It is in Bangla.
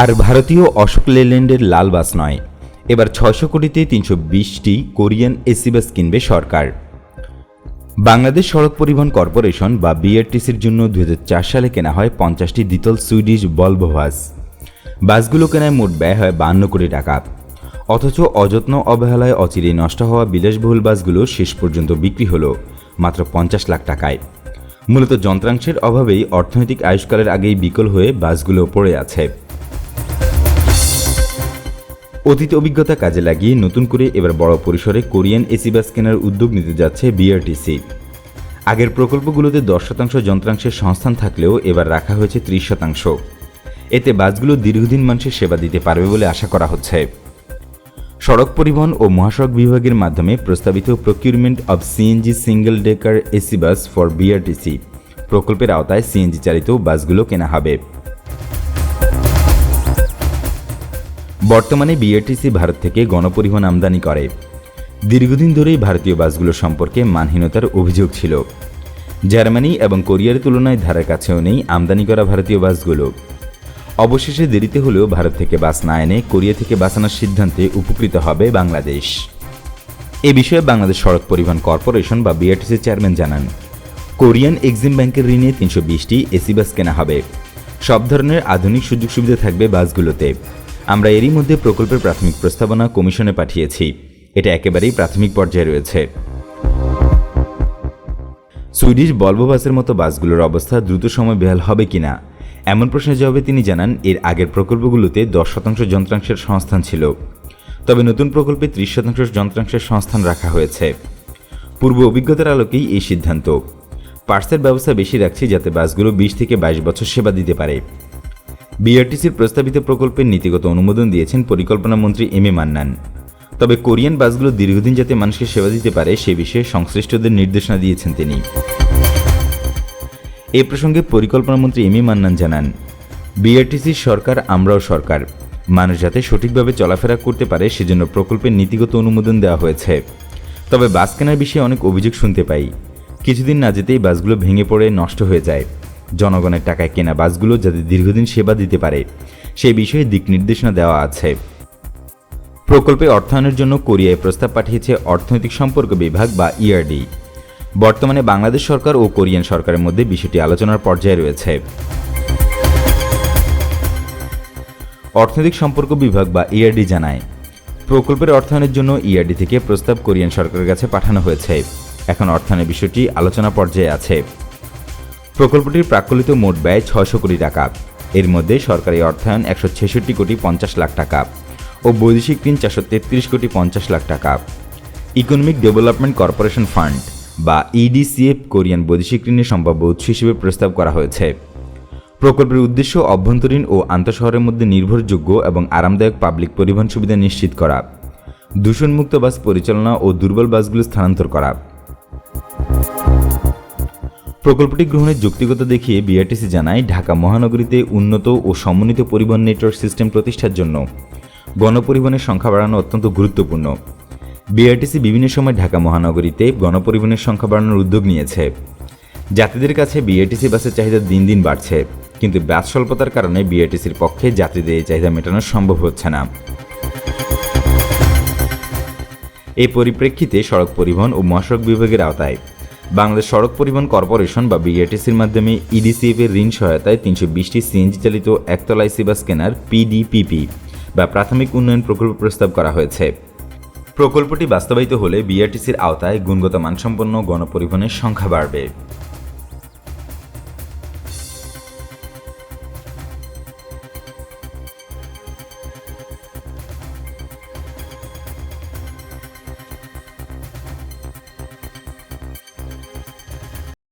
আর ভারতীয় অশোক লেল্যান্ডের লাল বাস নয়। এবার ছয়শো কোটিতে তিনশো বিশটি কোরিয়ান এসি বাস কিনবে সরকার। বাংলাদেশ সড়ক পরিবহন কর্পোরেশন বা বিআরটিসির জন্য দু হাজার চার সালে কেনা হয় পঞ্চাশটি দ্বিতল সুইডিশ বলভো বাস। বাসগুলো কেনায় মোট ব্যয় হয় বান্ন কোটি টাকা। অথচ অযত্ন, অবহেলায় অচিরে নষ্ট হওয়া বিলাসবহুল বাসগুলো শেষ পর্যন্ত বিক্রি হলো মাত্র পঞ্চাশ লাখ টাকায়। মূলত যন্ত্রাংশের অভাবেই অর্থনৈতিক আয়ুষ্কালের আগেই বিকল হয়ে বাসগুলো পড়ে আছে। অতীত অভিজ্ঞতা কাজে লাগিয়ে নতুন করে এবার বড় পরিসরে কোরিয়ান এসি বাস কেনার উদ্যোগ নিতে যাচ্ছে বিআরটিসি আগের প্রকল্পগুলোতে দশ শতাংশ যন্ত্রাংশের সংস্থান থাকলেও এবার রাখা হয়েছে ত্রিশ শতাংশ। এতে বাসগুলো দীর্ঘদিন মানুষের সেবা দিতে পারবে বলে আশা করা হচ্ছে। সড়ক পরিবহন ও মহাসড়ক বিভাগের মাধ্যমে প্রস্তাবিত procurement of CNG single decker AC bus for BRTC প্রকল্পের আওতায় সিএনজি চালিত বাসগুলো কেনা হবে। বর্তমানে বিআরটিসি ভারত থেকে গণপরিবহন আমদানি করে। দীর্ঘদিন ধরেই ভারতীয় বাসগুলো সম্পর্কে মানহীনতার অভিযোগ ছিল। জার্মানি এবং কোরিয়ার তুলনায় ধারের কাছেও নেই আমদানি করা ভারতীয় বাসগুলো। অবশেষে দেরিতে হলেও ভারত থেকে বাস না এনে কোরিয়া থেকে বাস আনার সিদ্ধান্তে উপকৃত হবে বাংলাদেশ। এ বিষয়ে বাংলাদেশ সড়ক পরিবহন কর্পোরেশন বা বিআরটিসির চেয়ারম্যান জানান, কোরিয়ান এক্সিম ব্যাংকের ঋণে তিনশো বিশটি এসি বাস কেনা হবে। সব ধরনের আধুনিক সুযোগ সুবিধা থাকবে বাসগুলোতে। আমরা এরই মধ্যে প্রকল্পের প্রাথমিক প্রস্তাবনা কমিশনে পাঠিয়েছি। এটা একেবারেই প্রাথমিক পর্যায়ে রয়েছে। সুইডিশ বলভো বাসের মতো বাসগুলোর অবস্থা দ্রুত সময় বেহাল হবে কিনা? এমন প্রশ্নের জবাবে তিনি জানান, এর আগের প্রকল্পগুলোতে দশ শতাংশ যন্ত্রাংশের সংস্থান ছিল। তবে নতুন প্রকল্পে ত্রিশ শতাংশ যন্ত্রাংশের সংস্থান রাখা হয়েছে। পূর্ব অভিজ্ঞতার আলোকেই এই সিদ্ধান্ত। পার্সের ব্যবস্থা বেশি রাখছে যাতে বাসগুলো বিশ থেকে বাইশ বছর সেবা দিতে পারে। বিআরটিসির প্রস্তাবিত প্রকল্পের নীতিগত অনুমোদন দিয়েছেন পরিকল্পনা মন্ত্রী এম এ মান্নান। তবে কোরিয়ান বাসগুলো দীর্ঘদিন যাতে মানুষকে সেবা দিতে পারে, সে বিষয়ে সংশ্লিষ্টদের নির্দেশনা দিয়েছেন তিনি। এ প্রসঙ্গে পরিকল্পনা মন্ত্রী এম এ মান্নান জানান, বিআরটিসির সরকার আমরাও সরকার। মানুষ যাতে সঠিকভাবে চলাফেরা করতে পারে, সেজন্য প্রকল্পের নীতিগত অনুমোদন দেওয়া হয়েছে। তবে বাস কেনার বিষয়ে অনেক অভিযোগ শুনতে পাই। কিছুদিন না যেতেই বাসগুলো ভেঙে পড়ে, নষ্ট হয়ে যায়। জনগণের টাকায় কেনা বাসগুলো যাতে দীর্ঘদিন সেবা দিতে পারে, সেই বিষয়ে দিক নির্দেশনা দেওয়া আছে। প্রকল্পে অর্থায়নের জন্য কোরিয়ায় প্রস্তাব পাঠিয়েছে অর্থনৈতিক সম্পর্ক বিভাগ বা ইআরডি বর্তমানে বাংলাদেশ সরকার ও কোরিয়ান সরকারের মধ্যে বিষয়টি আলোচনার পর্যায়ে রয়েছে। অর্থনৈতিক সম্পর্ক বিভাগ বা ইআরডি জানায়, প্রকল্পের অর্থায়নের জন্য ইআরডি থেকে প্রস্তাব কোরিয়ান সরকারের কাছে পাঠানো হয়েছে। এখন অর্থায়নের বিষয়টি আলোচনা পর্যায়ে আছে। প্রকল্পটির প্রাকলিত মোট ব্যয় ছয়শো কোটি টাকা। এর মধ্যে সরকারি অর্থায়ন একশো ছেষট্টি কোটি পঞ্চাশ লাখ টাকা ও বৈদেশিক ঋণ চারশো তেত্রিশ কোটি পঞ্চাশ লাখ টাকা। ইকোনমিক ডেভেলপমেন্ট কর্পোরেশন ফান্ড বা ইডিসিএফ কোরিয়ান বৈদেশিক ঋণের সম্ভাব্য উৎস হিসেবে প্রস্তাব করা হয়েছে। প্রকল্পের উদ্দেশ্য অভ্যন্তরীণ ও আন্তঃশহরের মধ্যে নির্ভরযোগ্য এবং আরামদায়ক পাবলিক পরিবহন সুবিধা নিশ্চিত করা, দূষণমুক্ত বাস পরিচালনা ও দুর্বল বাসগুলো স্থানান্তর করা প্রকল্পটি গ্রহণের যৌক্তিকতা দেখিয়ে বিআরটিসি জানায় ঢাকা মহানগরীতে উন্নত ও সমন্বিত পরিবহন নেটওয়ার্ক সিস্টেম প্রতিষ্ঠার জন্য। গণপরিবহনের সংখ্যা বাড়ানো অত্যন্ত গুরুত্বপূর্ণ। বিআরটিসি বিভিন্ন সময় ঢাকা মহানগরীতে গণপরিবহনের সংখ্যা বাড়ানোর উদ্যোগ নিয়েছে। যাত্রীদের কাছে বিআরটিসি বাসের চাহিদা দিন দিন বাড়ছে, কিন্তু ব্যাস স্বল্পতার কারণে বিআরটিসির পক্ষে যাত্রীদের এই চাহিদা মেটানো সম্ভব হচ্ছে না। এই পরিপ্রেক্ষিতে সড়ক পরিবহন ও মহাসড়ক বিভাগের আওতায় বাংলাদেশ সড়ক পরিবহন কর্পোরেশন বা বিআরটিসির মাধ্যমে ইডিসিএফ এর ঋণ সহায়তায় তিনশো বিশটি সিএনজি চালিত একতলা বা স্ক্যানার পিডিপিপি বা প্রাথমিক উন্নয়ন প্রকল্প প্রস্তাব করা হয়েছে। প্রকল্পটি বাস্তবায়িত হলে বিআরটিসির আওতায় গুণগত মানসম্পন্ন গণপরিবহনের সংখ্যা বাড়বে।